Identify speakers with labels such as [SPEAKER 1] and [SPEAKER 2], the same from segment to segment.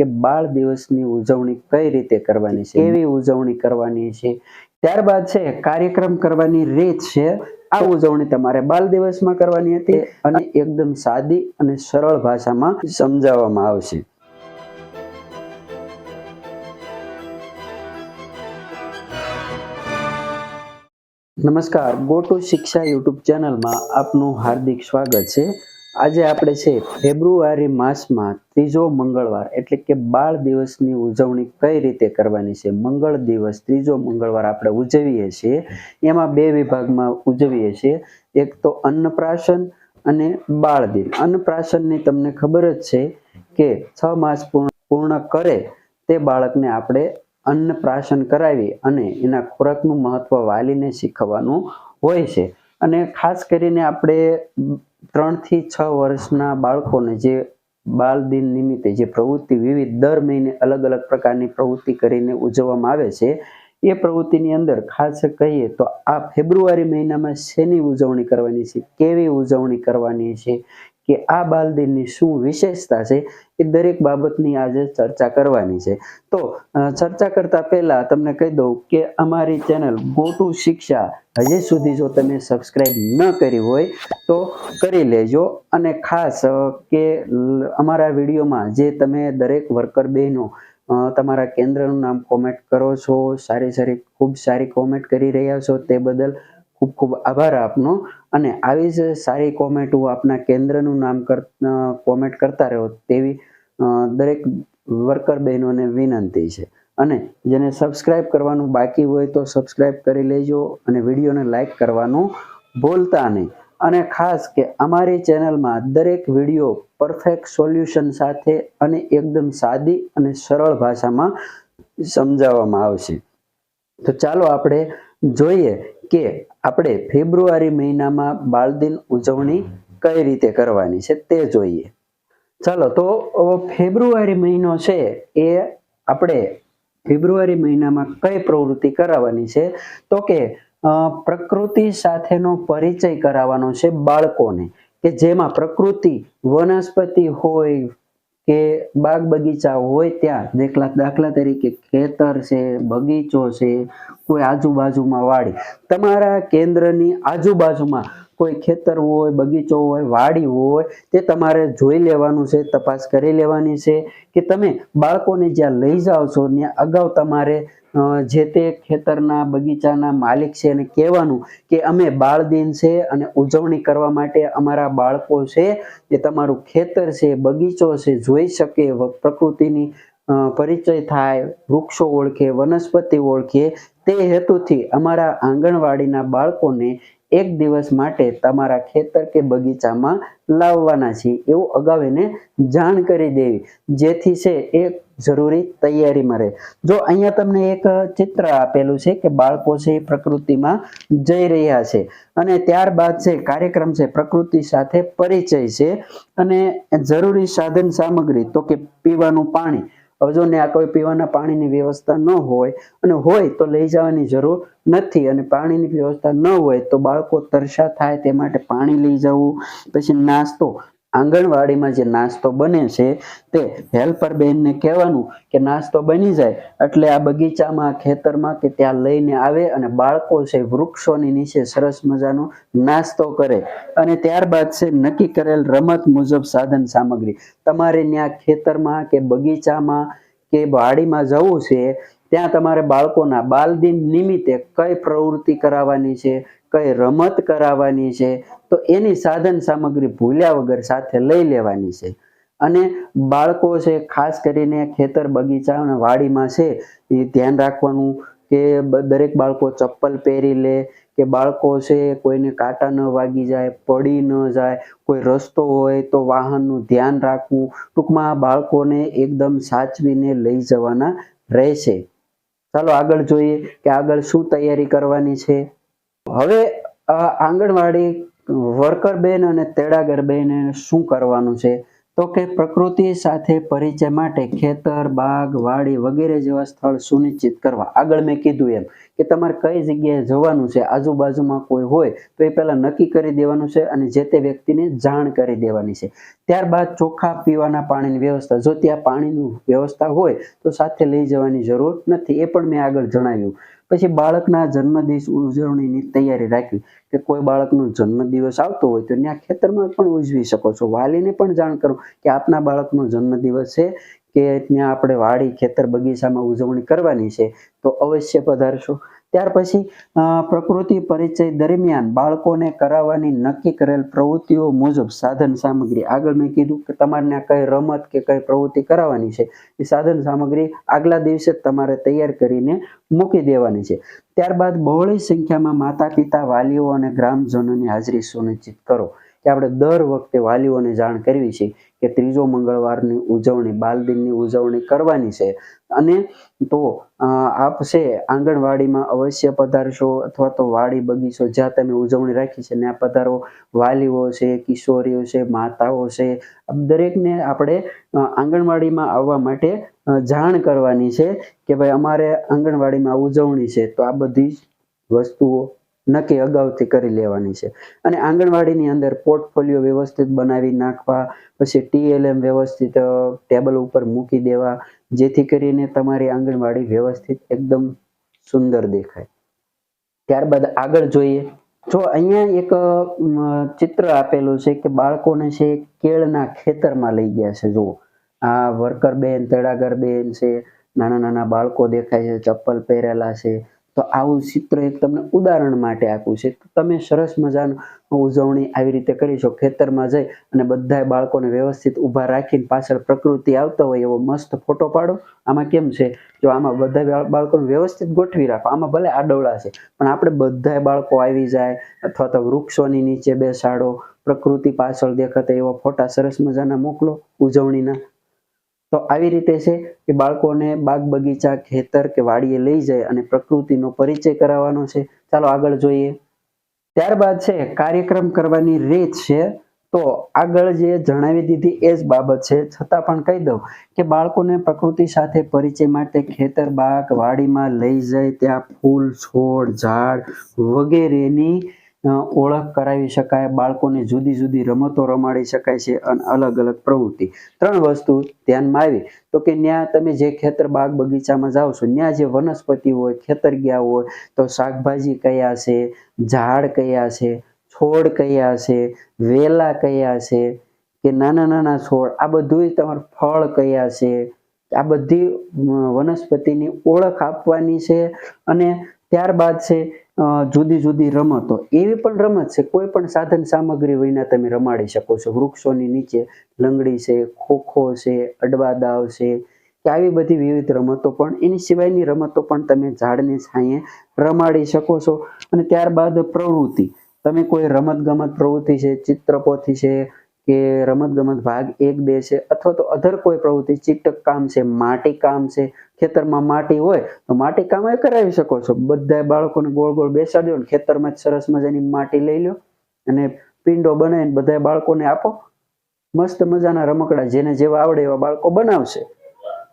[SPEAKER 1] કે બાળ દિવસની ઉજવણી કઈ રીતે કરવાની છે, કેવી ઉજવણી કરવાની છે? ત્યારબાદ છે, કાર્યક્રમ કરવાની રીત છે. આ ઉજવણી તમારે બાળ દિવસમાં કરવાની હતી અને એકદમ સાદી અને સરળ ભાષામાં સમજાવવામાં આવશે. નમસ્કાર ગો ટુ શિક્ષા યુટ્યુબ ચેનલમાં આપનું હાર્દિક સ્વાગત છે. આજે આપણે છે ફેબ્રુઆરી માસમાં ત્રીજો મંગળવાર, એટલે કે બાળ દિવસની ઉજવણી કઈ રીતે કરવાની છે? મંગળ દિવસ, ત્રીજો મંગળવાર આપણે ઉજવીએ છીએ. એમાં બે વિભાગમાં ઉજવીએ છીએ. એક તો અન્નપ્રાશન અને બાળ દિન. અન્નપ્રાશનની તમને ખબર જ છે કે છ માસ પૂર્ણ પૂર્ણ કરે તે બાળકને આપણે અન્નપ્રાશન કરાવી અને એના ખોરાકનું મહત્વ વાલીને શીખવવાનું હોય છે. અને ખાસ કરીને આપણે ત્રણથી છ વર્ષના બાળકોને જે બાળ દિન નિમિત્તે જે પ્રવૃત્તિ વિવિધ દર મહિને અલગ અલગ પ્રકારની પ્રવૃત્તિ કરીને ઉજવવામાં આવે છે, એ પ્રવૃત્તિની અંદર ખાસ કહીએ તો આ ફેબ્રુઆરી મહિનામાં શેની ઉજવણી કરવાની છે, કેવી ઉજવણી કરવાની છે કે આ બાલદિનની શું વિશેષતા છે એ દરેક બાબતની આજે ચર્ચા કરવાની છે. તો ચર્ચા કરતા પહેલા તમને કહી દઉં કે અમારી ચેનલ ગો ટુ શિક્ષા હજી સુધી જો તમે સબસ્ક્રાઈબ ન કરી હોય તો કરી લેજો અને ખાસ કે અમારા વિડીયોમાં જે તમે દરેક વર્કર બહેનો તમારા કેન્દ્રનું નામ કોમેન્ટ કરો છો, સારી સારી, ખૂબ સારી કોમેન્ટ કરી રહ્યા છો તે બદલ ખૂબ ખૂબ આભાર આપનો. અને આવી જ સારી કોમેન્ટ હું આપના કેન્દ્રનું નામ કર કોમેન્ટ કરતા રહો તેવી દરેક વર્કર બહેનોને વિનંતી છે. અને જેને સબસ્ક્રાઇબ કરવાનું બાકી હોય તો સબસ્ક્રાઇબ કરી લેજો અને વિડીયોને લાઇક કરવાનું ભૂલતા નહીં. અને ખાસ કે અમારી ચેનલમાં દરેક વીડિયો પરફેક્ટ સોલ્યુશન સાથે અને એકદમ સાદી અને સરળ ભાષામાં સમજાવવામાં આવશે. તો ચાલો આપણે જોઈએ કે આપણે ફેબ્રુઆરી મહિનામાં બાળદિન ઉજવણી કઈ રીતે કરવાની છે તે જોઈએ. ચાલો, તો ફેબ્રુઆરી મહિનો છે એ આપણે ફેબ્રુઆરી મહિનામાં કઈ પ્રવૃત્તિ કરાવવાની છે? તો કે પ્રકૃતિ સાથેનો પરિચય કરાવવાનો છે બાળકોને, કે જેમાં પ્રકૃતિ વનસ્પતિ હોય કે બાગ બગીચા હોય ત્યાં દાખલા દાખલા તરીકે ખેતર છે, બગીચો છે, કોઈ આજુબાજુમાં વાડી. તમારા કેન્દ્રની આજુબાજુમાં કોઈ ખેતર હોય, બગીચો હોય, વાડી હોય, તે તમારે જોઈ લેવાનું છે, તપાસ કરી લેવાની છે કે તમે બાળકોને જ્યાં લઈ જાઓ છો, ત્યાં અગાઉ તમારે જે તે ખેતરના બગીચાના માલિક છે એને કહેવાનું કે અમે બાળ દિન છે અને ઉજવણી કરવા માટે અમારા બાળકો છે, એ તમારું ખેતર છે, બગીચો છે, જોઈ શકે પ્રકૃતિની પરિચય થાય, વૃક્ષો ઓળખે, વનસ્પતિ ઓળખે, તે હેતુથી અમારા આંગણવાડીના બાળકોને એક દિવસ માટે તમારા ખેતર કે બગીચામાં લાવવાના છે. એવું અગાઉ એને જાણ કરી દેવી. જેથી છે એ જરૂરી તૈયારીમાં રહે. જો અહીંયા તમને એક ચિત્ર આપેલું છે કે બાળકો છે પ્રકૃતિમાં જઈ રહ્યા છે અને ત્યારબાદ છે કાર્યક્રમ છે પ્રકૃતિ સાથે પરિચય છે અને જરૂરી સાધન સામગ્રી તો કે પીવાનું પાણી. હવે જો ને આ કોઈ પીવાના પાણીની વ્યવસ્થા ન હોય અને હોય તો લઈ જવાની જરૂર નથી અને પાણીની વ્યવસ્થા ન હોય તો બાળકો તરસા થાય તે માટે પાણી લઈ જવું, પછી નાસ્તો આંગણવાડીમાં જે નાસ્તો બને છે તે હેલ્પર બહેનને કહેવાનું કે નાસ્તો બની જાય એટલે આ બગીચામાં, ખેતરમાં કે ત્યાં લઈને આવે અને બાળકો છે, વૃક્ષોની નીચે સરસ મજાનો નાસ્તો કરે. અને ત્યારબાદ છે, નક્કી કરેલ રમત મુજબ સાધન સામગ્રી. તમારે ત્યાં ખેતરમાં કે બગીચામાં કે વાડીમાં જવું છે, ત્યાં તમારે બાળકોના બાલદિન નિમિત્તે કઈ પ્રવૃત્તિ કરાવવાની છે કઈ રમત કરાવવાની છે, તો એની સાધન સામગ્રી ભૂલ્યા વગર સાથે લઈ લેવાની છે. અને બાળકો છે, ખાસ કરીને ખેતર બગીચા અને વાડીમાં છે, એ ધ્યાન રાખવાનું કે દરેક બાળકો ચપ્પલ પહેરી લે, કે બાળકો છે, કોઈને કાંટા ન વાગી જાય, પડી ન જાય, કોઈ રસ્તો હોય તો વાહનનું ધ્યાન રાખવું, ટૂંકમાં બાળકોને એકદમ સાચવીને લઈ જવાના રહેશે. ચાલો આગળ જોઈએ કે આગળ શું તૈયારી કરવાની છે. હવે આંગણવાડી વર્કર બેન અને તેડાગર બેન શું કરવાનું છે? તો કે પ્રકૃતિ સાથે પરિચય માટે ખેતર, બાગ, વાડી વગેરે જેવા સ્થળ સુનિશ્ચિત કરવા. આગળ મેં કીધું એમ કે તમારે કઈ જગ્યાએ જવાનું છે, આજુબાજુમાં કોઈ હોય, તો એ પહેલાં નક્કી કરી દેવાનું છે અને જે તે વ્યક્તિને જાણ કરી દેવાની છે. ત્યારબાદ ચોખ્ખા પીવાના પાણીની વ્યવસ્થા. જો ત્યાં પાણીની વ્યવસ્થા હોય, તો સાથે લઈ જવાની જરૂર નથી. એ પણ મેં આગળ જણાવ્યું. પછી બાળકના જન્મદિવસ ઉજવણીની તૈયારી રાખવી. કે કોઈ બાળકનો જન્મદિવસ આવતો હોય, તો ત્યાં ખેતરમાં પણ ઉજવી શકો છો. વાલીને પણ જાણ કરો કે આપના બાળકનો જન્મદિવસ છે કે ત્યાં આપણે વાડી, ખેતર બગીચામાં ઉજવણી કરવાની છે, તો અવશ્ય પધારશો. ત્યાર પછી પ્રકૃતિ પરિચય દરમિયાન બાળકોને કરાવવાની નક્કી કરેલ પ્રવૃત્તિઓ મુજબ સાધન સામગ્રી. આગળ મેં કીધું કે તમારે કઈ રમત કે કઈ પ્રવૃત્તિ કરાવવાની છે, એ સાધન સામગ્રી આગલા દિવસે તમારે તૈયાર કરીને મૂકી દેવાની છે. ત્યારબાદ બહોળી સંખ્યામાં માતા પિતા વાલીઓ અને ગ્રામજનોની હાજરી સુનિશ્ચિત કરો કે આપણે દર વખતે વાલીઓને જાણ કરવી છે કે ત્રીજો મંગળવારની ઉજવણી બાલ દિનની ઉજવણી કરવાની છે. અને તો આપ છે આંગણવાડીમાં અવશ્ય પધારશો અથવા તો વાડી બગીચો જ્યાં તમે ઉજવણી રાખી છે, ત્યાં પધારો. વાલીઓ છે, કિશોરીઓ છે, માતાઓ છે આ દરેકને આપણે આંગણવાડીમાં આવવા માટે જાણ કરવાની છે કે ભાઈ અમારે આંગણવાડીમાં ઉજવણી છે. તો આ બધી વસ્તુઓ નક્કી અગાઉથી કરી લેવાની છે. અને આંગણવાડીની અંદર પોર્ટફોલિયો વ્યવસ્થિત બનાવી નાખવા, પછી ટીએલએમ વ્યવસ્થિત ટેબલ ઉપર મૂકી દેવા, જેથી કરીને તમારી આંગણવાડી વ્યવસ્થિત એકદમ સુંદર દેખાય. ત્યારબાદ આગળ જોઈએ, જો અહીંયા એક ચિત્ર આપેલું છે કે બાળકોને છે કેળના ખેતરમાં લઈ ગયા છે. જુઓ, આ વર્કર બેન તેડાગર બેન છે નાના નાના બાળકો દેખાય છે, ચપ્પલ પહેરેલા છે તો આવું ચિત્ર એક તમને ઉદાહરણ માટે આપ્યું છે. તમે સરસ મજાનું ઉજવણી આવી રીતે કરી શકો. ખેતરમાં જઈ અને બધા બાળકોને વ્યવસ્થિત ઊભા રાખીને પાછળ પ્રકૃતિ આવતા હોય એવો મસ્ત ફોટો પાડો. આમાં કેમ છે? જો આમાં બધા બાળકોને વ્યવસ્થિત ગોઠવી રાખો. આમાં ભલે આડવડા છે, પણ આપણે બધા બાળકો આવી જાય અથવા તો વૃક્ષોની નીચે બેસાડો, પ્રકૃતિ પાછળ દેખાતા એવા ફોટા સરસ મજાના મોકલો, ઉજવણીના. તો આવી રીતે છે કે બાળકોને બાગ બગીચા, ખેતર કે વાડીએ લઈ જાય અને પ્રકૃતિનો પરિચય કરાવવાનો છે. ચાલો આગળ જોઈએ. ત્યારબાદ છે કાર્યક્રમ કરવાની રીત છે. તો આગળ જે જણાવી દીધી એ જ બાબત છે. છતાં પણ કહી દઉં કે બાળકોને પ્રકૃતિ સાથે પરિચય માટે ખેતર, બાગ, વાડીમાં લઈ જાય ત્યાં ફૂલ, છોડ, ઝાડ વગેરેની ઓળખ કરાવી શકાય, બાળકોને જુદી જુદી રમતો રમાડી શકાય છે અને અલગ અલગ પ્રવૃત્તિ. ત્રણ વસ્તુ ધ્યાનમાં આવી. તો કે ત્યાં તમે જે ખેતર બાગ બગીચામાં જાઓ છો ત્યાં જે વનસ્પતિ હોય, ખેતર ગયા હોય, તો શાકભાજી કયા છે, ઝાડ કયા છે, છોડ કયા છે, વેલા કયા છે, કે નાના નાના છોડ, આ બધું તમારું ફળ કયા છે, આ બધી વનસ્પતિની ઓળખ આપવાની છે અને ત્યારબાદ છે જુદી જુદી રમતો. એવી પણ રમત છે, કોઈ પણ સાધન સામગ્રી વિના તમે રમાડી શકો છો. વૃક્ષોની નીચે લંગડી છે, ખોખો છે, અડવા દાવ છે, કે આવી બધી વિવિધ રમતો પણ એની સિવાયની રમતો પણ તમે ઝાડની છાંયે રમાડી શકો છો. અને ત્યારબાદ પ્રવૃત્તિ. તમે કોઈ રમત ગમત પ્રવૃત્તિ છે, ચિત્રપોથી છે કે રમત ગમત ભાગ એક બે છે, અથવા તો અધર કોઈ પ્રવૃત્તિ ચીટક કામ છે, માટી કામ છે, ખેતરમાં માટી હોય, તો માટી કામ એ કરાવી શકો છો. બધા બાળકોને ગોળ ગોળ બેસાડ્યો ને ખેતરમાં જ સરસ મજાની માટી લઈ લો અને પિંડો બનાવીને બધા બાળકોને આપો. મસ્ત મજાના રમકડા જેને જેવા આવડે એવા બાળકો બનાવશે.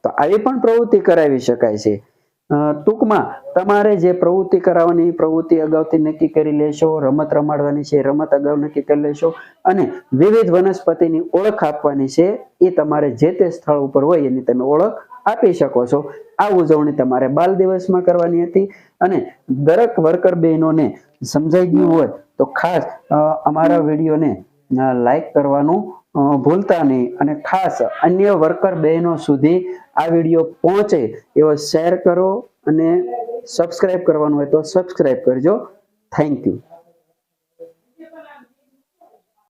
[SPEAKER 1] તો આવી પણ પ્રવૃત્તિ કરાવી શકાય છે. ટૂંકમાં તમારે જે પ્રવૃત્તિ કરાવવાની પ્રવૃત્તિ અગાઉથી નક્કી કરી લેશો, રમત રમાડવાની છે રમત અગાઉ નક્કી કરી લેશો અને વિવિધ વનસ્પતિની ઓળખ આપવાની છે એ તમારે જે તે સ્થળ ઉપર હોય એની તમે ઓળખ આપી શકો છો. આ ઉજવણી તમારે બાલ દિવસમાં કરવાની હતી અને દરેક વર્કર બહેનોને સમજાઈ ગયું હોય તો ખાસ અમારા વિડીયોને લાઈક કરવાનું ભૂલતા નહીં અને ખાસ અન્ય વર્કર બહેનો સુધી આ વીડિયો પહોંચે એવો શેર કરો અને સબસ્ક્રાઈબ કરવાનું હોય તો સબસ્ક્રાઈબ કરજો. Thank you